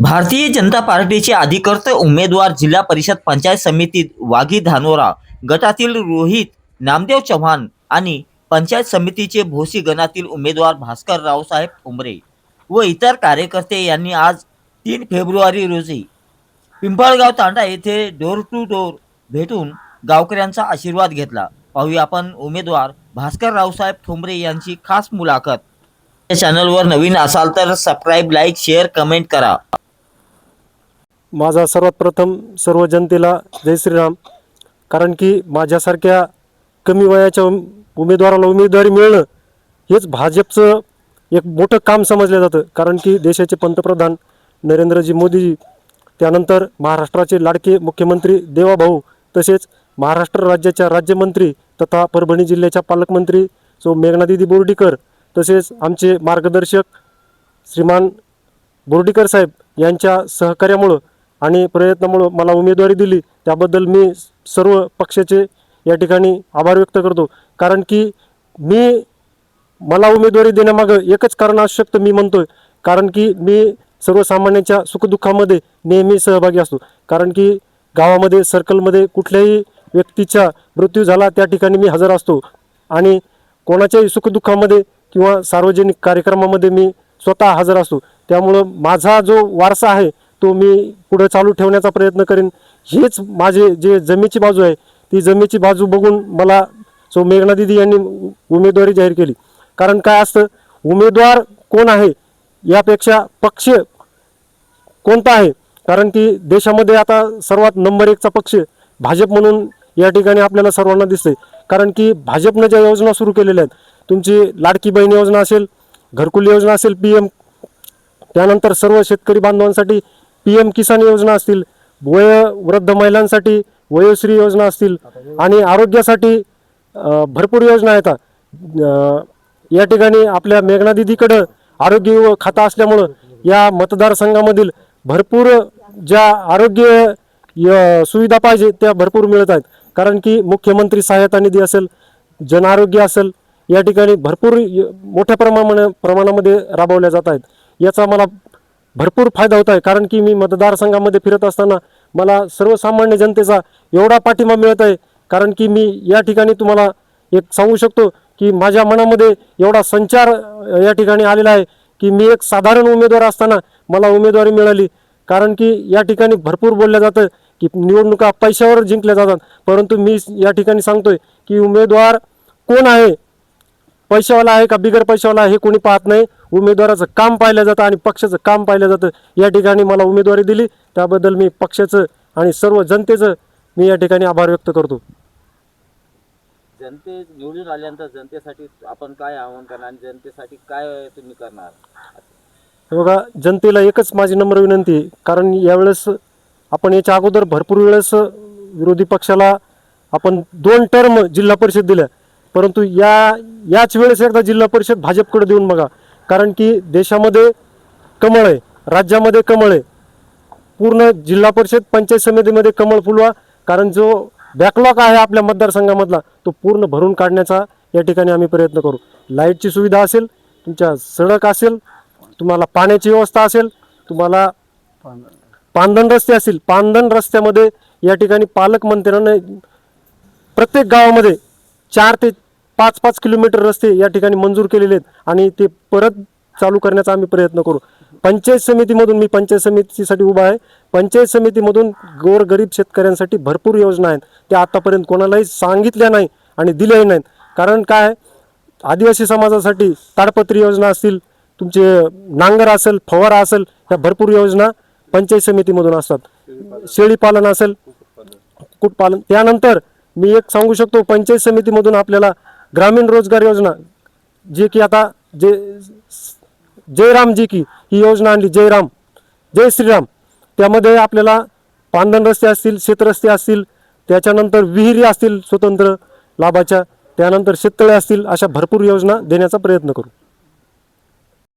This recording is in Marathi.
भारतीय जनता पार्टीचे अधिकृत उमेदवार जिल्हा परिषद पंचायत समितीत वाघी धानोरा गटातील रोहित नामदेव चव्हाण आणि पंचायत समितीचे भोसी गणातील उमेदवार भास्कर रावसाहेब उमरे व इतर कार्यकर्ते यांनी आज तीन फेब्रुवारी रोजी पिंपळगाव तांडा येथे डोर टू डोर भेटून गावकऱ्यांचा आशीर्वाद घेतला. पाहूया आपण उमेदवार भास्कर रावसाहेब ठोंबरे यांची खास मुलाखत. या चॅनलवर नवीन असाल तर सबस्क्राईब लाईक शेअर कमेंट करा. माझा सर्वात प्रथम सर्व जनतेला जय श्रीराम. कारण की माझ्यासारख्या कमी वयाच्या उम- उमेदवाराला उमेदवारी मिळणं हेच भाजपचं एक मोठं काम समजलं जातं. कारण की देशाचे पंतप्रधान नरेंद्रजी मोदीजी त्यानंतर महाराष्ट्राचे लाडके मुख्यमंत्री देवाभाऊ तसेच महाराष्ट्र राज्याच्या राज्यमंत्री तथा परभणी जिल्ह्याच्या पालकमंत्री सो मेघनादिदी बोर्डीकर तसेच आमचे मार्गदर्शक श्रीमान बोर्डीकर साहेब यांच्या सहकार्यामुळं आणि प्रयत्नामुळं मला उमेदवारी दिली. त्याबद्दल मी सर्व पक्षाचे या ठिकाणी आभार व्यक्त करतो. कारण की मी मला उमेदवारी देण्यामागं एकच कारण असू शकतं मी म्हणतोय. कारण की मी सर्वसामान्यांच्या सुखदुःखामध्ये नेहमी सहभागी असतो. कारण की गावामध्ये सर्कलमध्ये कुठल्याही व्यक्तीचा मृत्यू झाला त्या ठिकाणी मी हजर असतो. आणि कोणाच्याही सुखदुःखामध्ये किंवा सार्वजनिक कार्यक्रमामध्ये मी स्वतः हजर असतो. त्यामुळं माझा जो वारसा आहे तो मी पुढं चालू ठेवण्याचा प्रयत्न करेन. हेच माझे जे जमेची बाजू आहे ती जमेची बाजू बघून मला सो मेघना दिदी यांनी उमेदवारी जाहीर केली. कारण काय असतं उमेदवार कोण आहे यापेक्षा पक्ष कोणता आहे? कारण की देशामध्ये आता सर्वात नंबर एकचा पक्ष भाजप म्हणून या ठिकाणी आपल्याला सर्वांना दिसते कारण की भाजपनं ज्या योजना सुरू केलेल्या आहेत तुमची लाडकी बहीण योजना असेल घरकुल योजना असेल पी एम त्यानंतर सर्व शेतकरी बांधवांसाठी पी एम किसान योजना असतील वयोवृद्ध महिलांसाठी वयोश्री योजना असतील आणि आरोग्यासाठी भरपूर योजना आहेत. या ठिकाणी आपल्या मेघना दिदीकडं आरोग्य व खाता असल्यामुळं या मतदारसंघामधील भरपूर ज्या आरोग्य य- सुविधा पाहिजे त्या भरपूर मिळत आहेत. कारण की मुख्यमंत्री सहायता निधी असेल जन आरोग्य असेल या ठिकाणी भरपूर य- मोठ्या प्रमाणा प्रमाणामध्ये राबवल्या जात आहेत. याचा मला भरपूर फायदा होत आहे कारण की मी मतदारसंघामध्ये फिरत असताना मला सर्वसामान्य जनतेचा एवढा पाठिंबा मिळत आहे कारण की मी या ठिकाणी तुम्हाला एक सांगू शकतो की माझ्या मनामध्ये एवढा संचार या ठिकाणी आलेला आहे की मी एक साधारण उमेदवार असताना मला उमेदवारी मिळाली. कारण की या ठिकाणी भरपूर बोललं जातं की निवडणुका पैशावर जिंकल्या जातात. परंतु मी या ठिकाणी सांगतोय की उमेदवार कोण आहे पैशावाला आहे का? बिगर पैशावाला आहे हे कोणी पाहत नाही. उमेदवाराचं काम पाहिलं जातं आणि पक्षाचं काम पाहिलं जातं. या ठिकाणी मला उमेदवारी दिली. त्याबद्दल मी पक्षाचं आणि सर्व जनतेचं मी या ठिकाणी आभार व्यक्त करतो. जनते निवडून आल्यानंतर जनतेसाठी आपण काय आवाहन करणार आणि जनतेसाठी काय तुम्ही करणार? हे बघा जनतेला एकच माझी नम्र विनंती कारण यावेळेस आपण याच्या अगोदर भरपूर वेळेस विरोधी पक्षाला आपण दोन टर्म जिल्हा परिषद दिल्या. परंतु या याच वेळेस एकदा जिल्हा परिषद भाजपकडे देऊन बघा. कारण की देशामध्ये कमळ आहे राज्यामध्ये कमळ आहे. पूर्ण जिल्हा परिषद पंचायत समितीमध्ये कमळ फुलवा. कारण जो बॅकलॉग आहे आपल्या मतदारसंघामधला तो पूर्ण भरून काढण्याचा या ठिकाणी आम्ही प्रयत्न करू. लाईटची सुविधा असेल तुमच्या सडक असेल तुम्हाला पाण्याची व्यवस्था असेल तुम्हाला पांदन रस्ते असतील पांदन रस्त्यामध्ये या ठिकाणी पालकमंत्र्यांना प्रत्येक गावामध्ये चार ते पाच पाच किलोमीटर रस्ते या ठिकाणी मंजूर केलेले आहेत आणि ते परत चालू करण्याचा आम्ही प्रयत्न करू. पंचायत समितीमधून मी पंचायत समितीसाठी उभा आहे. पंचायत समितीमधून गोरगरीब शेतकऱ्यांसाठी भरपूर योजना आहेत. त्या आतापर्यंत कोणालाही सांगितल्या नाही आणि दिल्याही नाहीत. कारण काय? आदिवासी समाजासाठी ताडपत्री योजना असतील तुमचे नांगर असेल फवारा असेल ह्या भरपूर योजना पंचायत समितीमधून असतात. शेळीपालन असेल कुक्कुटपालन. त्यानंतर मी एक सांगू शकतो पंचायत समितीमधून आपल्याला ग्रामीण रोजगार योजना जे की आता जे जयराम जी की ही योजना आणली जयराम जय श्रीराम. त्यामध्ये आपल्याला पांदन रस्ते असतील शेतरस्ते असतील त्याच्यानंतर विहिरी असतील स्वतंत्र लाभाच्या त्यानंतर शेततळे असतील अशा भरपूर योजना देण्याचा प्रयत्न करू.